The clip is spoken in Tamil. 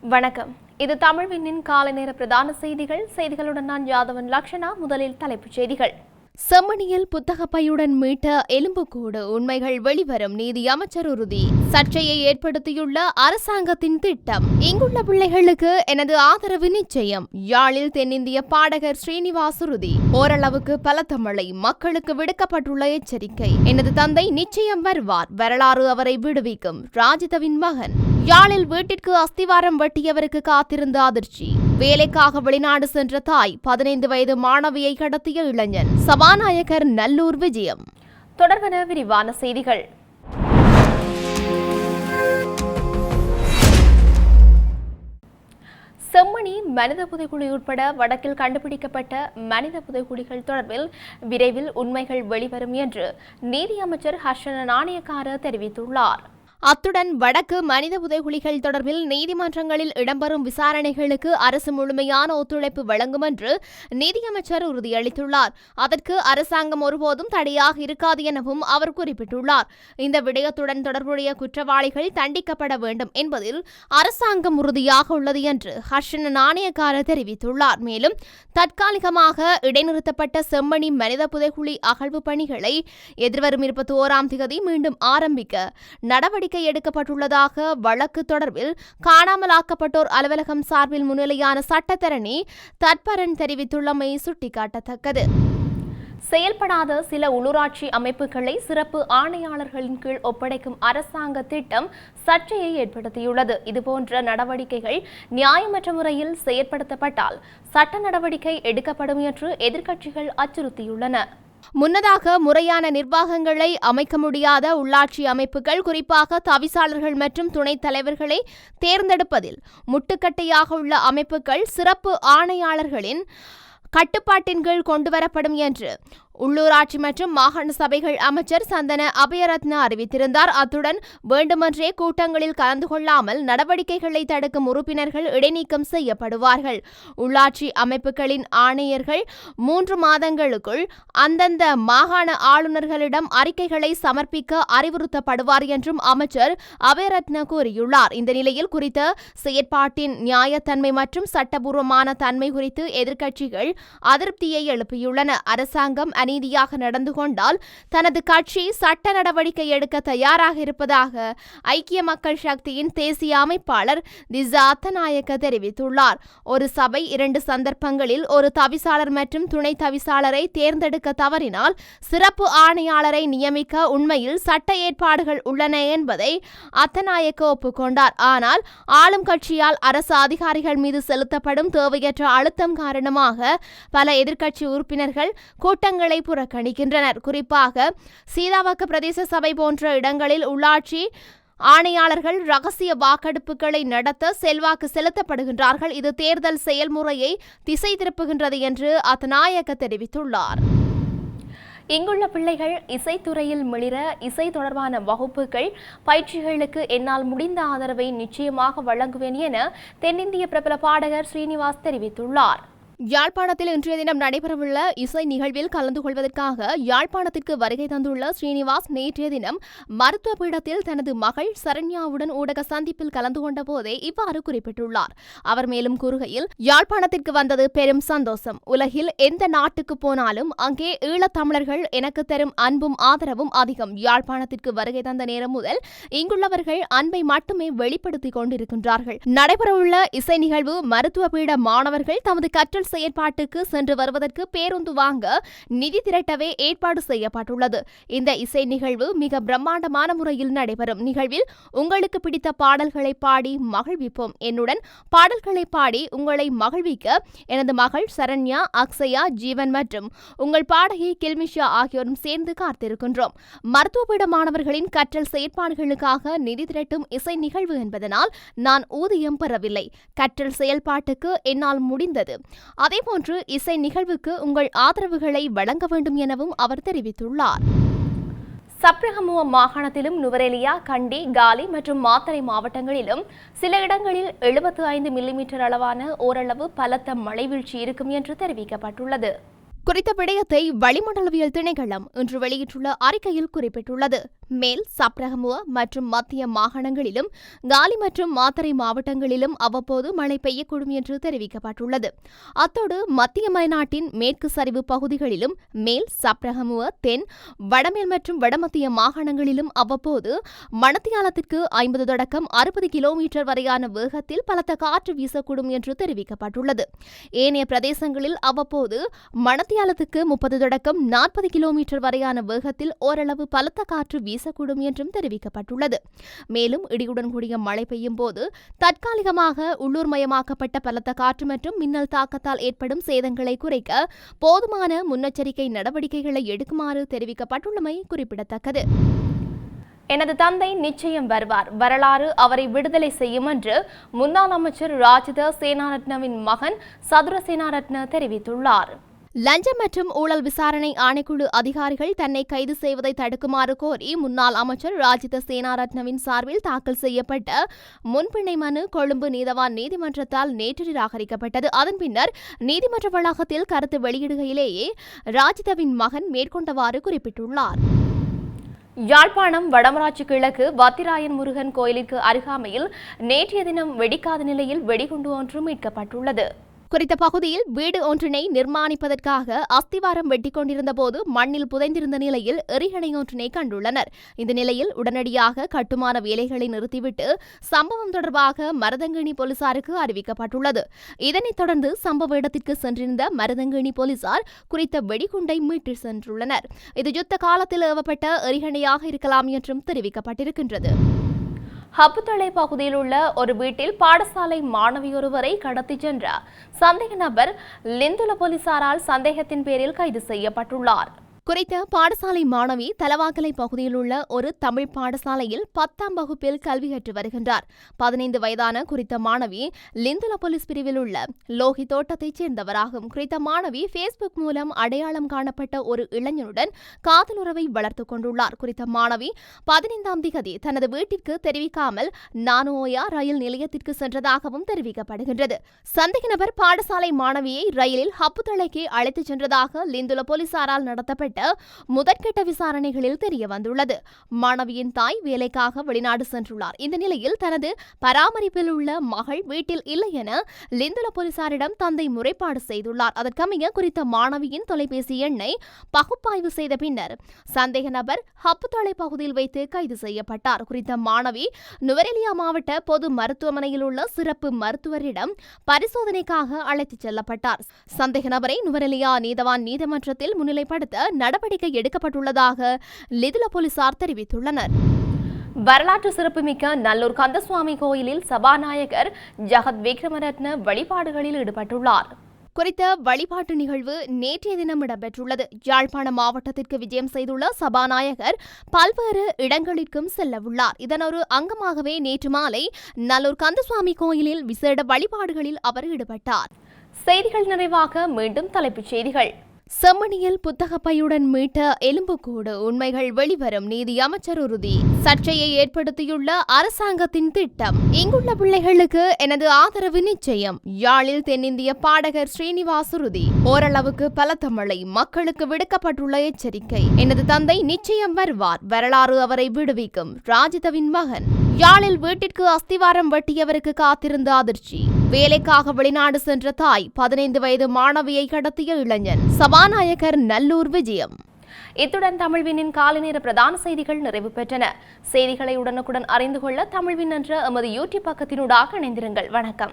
வணக்கம். இது தமிழ்வினின் காலை நேர பிரதான செய்திகள். செய்திகளுடன் நான் யாதவன் லக்ஷனா. முதலில் தலைப்புச் செய்திகள். செம்மணியில் புத்தக பையுடன் மீட்ட எலும்புக்கூடு உண்மைகள் வெளிவரும் நீதி அமைச்சர் உறுதி. சர்ச்சையை ஏற்படுத்தியுள்ள அரசாங்கத்தின் திட்டம். இங்குள்ள பிள்ளைகளுக்கு எனது ஆதரவு நிச்சயம். யாழில் தென்னிந்திய பாடகர் ஸ்ரீனிவாஸ் உறுதி. ஓரளவுக்கு பலத்த மழை மக்களுக்கு விடுக்கப்பட்டுள்ள எச்சரிக்கை. எனது தந்தை நிச்சயம் வருவார். வரலாறு அவரை விடுவிக்கும். ராஜிதவின் மகன். யாழில் வீட்டிற்கு அஸ்திவாரம் வெட்டியவருக்கு காத்திருந்த அதிர்ச்சி. வேலைக்காக வெளிநாடு சென்ற தாய் பதினைந்து வயது மாணவியை கடத்திய இளைஞன். சபாநாயகர் நல்லூர் விஜயம். தொடர்பென விரிவான செய்திகள். செம்மணி மனித புதைக்குழி உட்பட வடக்கில் கண்டுபிடிக்கப்பட்ட மனித புதைக்குழிகள் தொடர்பில் விரைவில் உண்மைகள் வெளிவரும் என்று நீதியமைச்சர் ஹர்ஷன நாணயக்கார தெரிவித்துள்ளார். அத்துடன் வடக்கு மனித உதவிகள் தொடர்பில் நீதிமன்றங்களில் இடம்பெறும் விசாரணைகளுக்கு அரசு முழுமையான ஒத்துழைப்பு வழங்கும் என்று நீதியமைச்சர் உறுதியளித்துள்ளார். அதற்கு அரசாங்கம் ஒருபோதும் தடையாக இருக்காது எனவும் அவர் குறிப்பிட்டுள்ளார். இந்த விடயத்துடன் தொடர்புடைய குற்றவாளிகள் தண்டிக்கப்பட வேண்டும் என்பதில் அரசாங்கம் உறுதியாக உள்ளது என்று ஹர்ஷன் நாணயக்கார தெரிவித்துள்ளார். மேலும் தற்காலிகமாக இடைநிறுத்தப்பட்ட செம்மணி மனித புதைகுழி அகழ்வு பணிகளை எதிர்வரும் இருபத்தி ஓராம் தேதி மீண்டும் ஆரம்பிக்க நடவடிக்கை நடவடிக்கை எடுக்கப்பட்டுள்ளதாக வழக்கு தொடர்பில் காணாமலாக்கப்பட்டோர் அலுவலகம் சார்பில் முன்னிலையான சட்டத்தரணி தட்பரன் தெரிவித்துள்ளமை சுட்டிக்காட்டத்தக்கது. செயல்படாத சில உள்ளூராட்சி அமைப்புகளை சிறப்பு ஆணையாளர்களின் கீழ் ஒப்படைக்கும் அரசாங்க திட்டம் சர்ச்சையை ஏற்படுத்தியுள்ளது. இதுபோன்ற நடவடிக்கைகள் நியாயமற்ற முறையில் செயற்படுத்தப்பட்டால் சட்ட நடவடிக்கை எடுக்கப்படும் என்று எதிர்க்கட்சிகள் அச்சுறுத்தியுள்ளன. முன்னதாக முறையான நிர்வாகங்களை அமைக்க முடியாத உள்ளாட்சி அமைப்புகள் குறிப்பாக தவிசாளர்கள் மற்றும் துணைத் தலைவர்களை தேர்ந்தெடுப்பதில் முட்டுக்கட்டையாக உள்ள அமைப்புகள் சிறப்பு ஆணையாளர்களின் கட்டுப்பாட்டின் கீழ் கொண்டுவரப்படும் என்று உள்ளூராட்சி மற்றும் மாகாண சபைகள் அமைச்சர் சந்தன அபயரத்ன அறிவித்திருந்தார். அத்துடன் வேண்டுமென்றே கூட்டங்களில் கலந்து கொள்ளாமல் நடவடிக்கைகளை தடுக்கும் உறுப்பினர்கள் இடைநீக்கம் செய்யப்படுவார்கள். உள்ளாட்சி அமைப்புகளின் ஆணையர்கள் மூன்று மாதங்களுக்குள் அந்தந்த மாகாண ஆளுநர்களிடம் அறிக்கைகளை சமர்ப்பிக்க அறிவுறுத்தப்படுவார் என்றும் அமைச்சர் அபயரத்ன கூறியுள்ளார். இந்த நிலையில் குறித்த செயற்பாட்டின் நியாயத்தன்மை மற்றும் சட்டபூர்வமான தன்மை குறித்து எதிர்க்கட்சிகள் அதிருப்தியை எழுப்பியுள்ளன. அரசாங்கம் அநீதியாக நடந்து கொண்டால் தனது கட்சி சட்ட நடவடிக்கை எடுக்க தயாராக இருப்பதாக ஐக்கிய மக்கள் சக்தியின் தேசிய அமைப்பாளர் திசா அத்தநாயக்க தெரிவித்துள்ளார். ஒரு சபை இரண்டு சந்தர்ப்பங்களில் ஒரு தவிசாளர் மற்றும் துணை தவிசாளரை தேர்ந்தெடுக்க தவறினால் சிறப்பு ஆணையாளரை நியமிக்க உண்மையில் சட்ட ஏற்பாடுகள் உள்ளன என்பதை அத்தநாயக்க ஒப்புக்கொண்டார். ஆனால் ஆளும் கட்சியால் அரசு அதிகாரிகள் மீது செலுத்தப்படும் தேவையற்ற அழுத்தம் காரணமாக பல எதிர்க்கட்சி உறுப்பினர்கள் கூட்டங்களை திட்டங்களை புறக்கணிக்கின்றனர் குறிப்பாக சீதாவாக்க பிரதேச சபை போன்ற இடங்களில் உள்ளாட்சி ஆணையாளர்கள் ரகசிய வாக்கெடுப்புகளை நடத்த செல்வாக்கு செலுத்தப்படுகின்றார்கள். இது தேர்தல் செயல்முறையை திசை திருப்புகின்றது என்று அத்தநாயக்க தெரிவித்துள்ளார். இங்குள்ள பிள்ளைகள் இசைத்துறையில் மிளிர இசை தொடர்பான வகுப்புகள் பயிற்சிகளுக்கு என்னால் முடிந்த ஆதரவை நிச்சயமாக வழங்குவேன் என தென்னிந்திய பிரபல பாடகர் ஸ்ரீனிவாஸ் தெரிவித்துள்ளார். யாழ்ப்பாணத்தில் இன்றைய தினம் நடைபெறவுள்ள இசை நிகழ்வில் கலந்து கொள்வதற்காக யாழ்ப்பாணத்திற்கு வருகை தந்துள்ள ஸ்ரீனிவாஸ் நேற்றைய தினம் மருத்துவ பீடத்தில் தனது மகள் சரண்யாவுடன் ஊடக சந்திப்பில் கலந்து கொண்ட போதே இவ்வாறு குறிப்பிட்டுள்ளார். அவர் மேலும் கூறுகையில் யாழ்ப்பாணத்திற்கு வந்தது பெரும் சந்தோஷம். உலகில் எந்த நாட்டுக்கு போனாலும் அங்கே ஈழத்தமிழர்கள் எனக்கு தரும் அன்பும் ஆதரவும் அதிகம். யாழ்ப்பாணத்திற்கு வருகை தந்த நேரம் முதல் இங்குள்ளவர்கள் அன்பை மட்டுமே வெளிப்படுத்திக் கொண்டிருக்கின்றார்கள். நடைபெறவுள்ள இசை நிகழ்வு மருத்துவ பீட மாணவர்கள் தமது கற்றல் செயற்பாட்டுக்கு சென்று வருவதற்கு பேருந்து வாங்க நிதி திரட்டவே ஏற்பாடு செய்யப்பட்டுள்ளது. இந்த இசை நிகழ்வு மிக பிரம்மாண்டமான முறையில் நடைபெறும். நிகழ்வில் உங்களுக்கு பிடித்த பாடல்களை பாடி மகிழ்விப்போம். என்னுடன் பாடல்களை பாடி உங்களை மகிழ்விக்க எனது மகள் சரண்யா அக்ஷயா ஜீவன் மற்றும் உங்கள் பாடகி கில்மிஷா ஆகியோரும் சேர்ந்து காத்திருக்கின்றோம். மருத்துவபீட மாணவர்களின் கற்றல் செயற்பாடுகளுக்காக நிதி திரட்டும் இசை நிகழ்வு என்பதனால் நான் ஊதியம் பெறவில்லை. கற்றல் செயல்பாட்டுக்கு என்னால் முடிந்தது. அதேபோன்று இசை நிகழ்வுக்கு உங்கள் ஆதரவுகளை வழங்க வேண்டும் எனவும் அவர் தெரிவித்துள்ளார். சப்ரகமுவ மாகாணத்திலும் நுவரெலியா கண்டி காலி மற்றும் மாத்தறை மாவட்டங்களிலும் சில இடங்களில் எழுபத்து ஐந்து மில்லிமீட்டர் அளவான ஓரளவு பலத்த மழை வீழ்ச்சி இருக்கும் என்று தெரிவிக்கப்பட்டுள்ளது. குறித்த விடயத்தை வளிமண்டலவியல் திணைக்களம் இன்று வெளியிட்டுள்ள அறிக்கையில் குறிப்பிட்டுள்ளது. மேல் சப்ரகமுவ மற்றும் மத்திய மாகாணங்களிலும் காலி மற்றும் மாத்தரை மாவட்டங்களிலும் அவ்வப்போது மழை பெய்யக்கூடும் என்று தெரிவிக்கப்பட்டுள்ளது. அத்தோடு மத்திய மலைநாட்டின் மேற்கு சரிவு பகுதிகளிலும் மேல் சப்ரகமுவ தென் வடமேல் மற்றும் வடமத்திய மாகாணங்களிலும் அவ்வப்போது மணத்தியாலத்திற்கு ஐம்பது தொடக்கம் அறுபது கிலோமீட்டர் வரையான வேகத்தில் பலத்த காற்று வீசக்கூடும் என்று தெரிவிக்கப்பட்டுள்ளது. ஏனைய பிரதேசங்களில் அவ்வப்போது மணத்தியாலத்துக்கு முப்பது தொடக்கம் நாற்பது கிலோமீட்டர் வரையான வேகத்தில் ஓரளவு பலத்த காற்று வீசக்கூடும் என்றும் தெரிவிக்கப்பட்டுள்ளது. மேலும் இடியுடன் கூடிய மழை பெய்யும் போது தற்காலிகமாக உள்ளூர்மயமாக்கப்பட்ட பலத்த காற்று மற்றும் மின்னல் தாக்கத்தால் ஏற்படும் சேதங்களை குறைக்க போதுமான முன்னெச்சரிக்கை நடவடிக்கைகளை எடுக்குமாறு தெரிவிக்கப்பட்டுள்ளமை குறிப்பிடத்தக்கது. எனது தந்தை நிச்சயம் வருவார். வரலாறு அவரை விடுதலை செய்யும் என்று முன்னாள் அமைச்சர் ராஜித சேனாரத்னவின் மகன் சதுர சேனாரத்ன தெரிவித்துள்ளார். லஞ்சம் மற்றும் ஊழல் விசாரணை ஆணைக்குழு அதிகாரிகள் தன்னை கைது செய்வதை தடுக்குமாறு கோரி முன்னாள் அமைச்சர் ராஜித சேனாரத்னவின் சார்பில் தாக்கல் செய்யப்பட்ட முன்பிணை மனு கொழும்பு நீதவான் நீதிமன்றத்தால் நேற்று நிராகரிக்கப்பட்டது. அதன் பின்னர் நீதிமன்ற வளாகத்தில் கருத்து வெளியிடுகையிலேயே ராஜிதவின் மகன் மேற்கொண்டவாறு குறிப்பிட்டுள்ளார். யாழ்ப்பாணம் வடமராட்சி கிழக்கு வத்திராயன் முருகன் கோயிலுக்கு அருகாமையில் நேற்றைய தினம் வெடிக்காத நிலையில் வெடிகுண்டு ஒன்று மீட்கப்பட்டுள்ளது. குறித்த பகுதியில் வீடு ஒன்றினை நிர்மாணிப்பதற்காக அஸ்திவாரம் வெட்டிக் கொண்டிருந்த போது மண்ணில் புதைந்திருந்த நிலையில் எரிகணை ஒன்றினை கண்டுள்ளனர். இந்த நிலையில் உடனடியாக கட்டுமான வேலைகளை நிறுத்திவிட்டு சம்பவம் தொடர்பாக மருதங்கிணி போலீசாருக்கு அறிவிக்கப்பட்டுள்ளது. இதனைத் தொடர்ந்து சம்பவ இடத்திற்கு சென்றிருந்த மருதங்கிணி போலீசார் குறித்த வெடிகுண்டை மீட்டு சென்றுள்ளனர். இது யுத்த காலத்தில் ஏவப்பட்ட எரிகணையாக இருக்கலாம் என்றும் தெரிவிக்கப்பட்டிருக்கின்றது. ஹப்புத்தளை பகுதியில் உள்ள ஒரு வீட்டில் பாடசாலை மாணவியொருவரை கடத்திச் சென்ற சந்தேக நபர் லிந்துல போலீசாரால் சந்தேகத்தின் பேரில் கைது செய்யப்பட்டுள்ளார். குறித்த பாடசாலை மாணவி தலவாக்கலை பகுதியில் உள்ள ஒரு தமிழ் பாடசாலையில் பத்தாம் வகுப்பில் கல்வி கற்று வருகின்றார். பதினைந்து வயதான குறித்த மாணவி லிந்துல போலீஸ் பிரிவில் உள்ள லோகி தோட்டத்தைச் சேர்ந்தவராகும். குறித்த மாணவி பேஸ்புக் மூலம் அடையாளம் காணப்பட்ட ஒரு இளைஞனுடன் காதல் உறவை வளர்த்துக் கொண்டுள்ளார். குறித்த மாணவி பதினைந்தாம் திகதி தனது வீட்டிற்கு தெரிவிக்காமல் நானோயா ரயில் நிலையத்திற்கு சென்றதாகவும் தெரிவிக்கப்படுகின்றது. சந்தேக நபர் பாடசாலை மாணவியை ரயிலில் ஹப்புத்தளைக்கு அழைத்துச் சென்றதாக லிந்துல போலீசாரால் நடத்தப்பட்ட உள்ளிட்ட முதற்கட்ட விசாரணைகளில் தெரிய வந்துள்ளது மாணவியின் தாய் வேலைக்காக வெளிநாடு சென்றுள்ளார். இந்த நிலையில் தனது பராமரிப்பில் உள்ள மகள் வீட்டில் இல்லை என லிந்துல போலீசாரிடம் தந்தை முறைப்பாடு செய்துள்ளார். அதற்கமைய குறித்த மாணவியின் தொலைபேசி எண்ணை பகுப்பாய்வு செய்த பின்னர் சந்தேக நபர் ஹப்புத்தளை பகுதியில் வைத்து கைது செய்யப்பட்டார். குறித்த மாணவி நுவரெலியா மாவட்ட பொது மருத்துவமனையில் உள்ள சிறப்பு மருத்துவரிடம் பரிசோதனைக்காக அழைத்துச் செல்லப்பட்டார். சந்தேக நபரை நுவரெலியா நீதவான் நீதிமன்றத்தில் முன்னிலைப்படுத்த நடவடிக்கை எடுக்கப்பட்டுள்ளதாக லிதுல போலீசார் தெரிவித்துள்ளனர். வரலாற்று சிறப்புமிக்க நல்லூர் கந்தசுவாமி கோயிலில் சபாநாயகர் ஜகத் விக்ரமரத்ன வழிபாடுகளில் ஈடுபட்டுள்ளார். குறித்த வழிபாட்டு நிகழ்வு நேற்றைய தினம் இடம்பெற்றுள்ளது. யாழ்ப்பாண மாவட்டத்திற்கு விஜயம் செய்துள்ள சபாநாயகர் பல்வேறு இடங்களிற்கும் செல்லவுள்ளார். இதன் ஒரு அங்கமாகவே நேற்று மாலை நல்லூர் கந்தசுவாமி கோயிலில் விசேட வழிபாடுகளில் அவர் ஈடுபட்டார். செய்திகள் நிறைவாக மீண்டும் தலைப்புச் செய்திகள். செம்மணியில் புத்தக பையுடன் மீட்ட எலும்புக்கூடு உண்மைகள் வெளிவரும் நீதி அமைச்சர் உறுதி. சர்ச்சையை ஏற்படுத்தியுள்ள அரசாங்கத்தின் திட்டம். இங்குள்ள பிள்ளைகளுக்கு எனது ஆதரவு நிச்சயம். யாழில் தென்னிந்திய பாடகர் ஸ்ரீனிவாஸ் உறுதி. ஓரளவுக்கு பலத்த மழை மக்களுக்கு விடுக்கப்பட்டுள்ள எச்சரிக்கை. எனது தந்தை நிச்சயம் வருவார். வரலாறு அவரை விடுவிக்கும். ராஜிதவின் மகன். யாழில் வீட்டிற்கு அஸ்திவாரம் வெட்டியவருக்கு காத்திருந்த அதிர்ச்சி. வேலைக்காக வெளிநாடு சென்ற தாய் பதினைந்து வயது மாணவியை கடத்திய இளைஞன். சபாநாயகர் நல்லூர் விஜயம். இத்துடன் தமிழ்வினின் காலை நேர பிரதான செய்திகள் நிறைவு பெற்றன. செய்திகளை உடனுக்குடன் அறிந்து கொள்ள தமிழ்வின் என்ற எமது யூடியூப் பக்கத்தினூடாக இணைந்திருங்கள். வணக்கம்.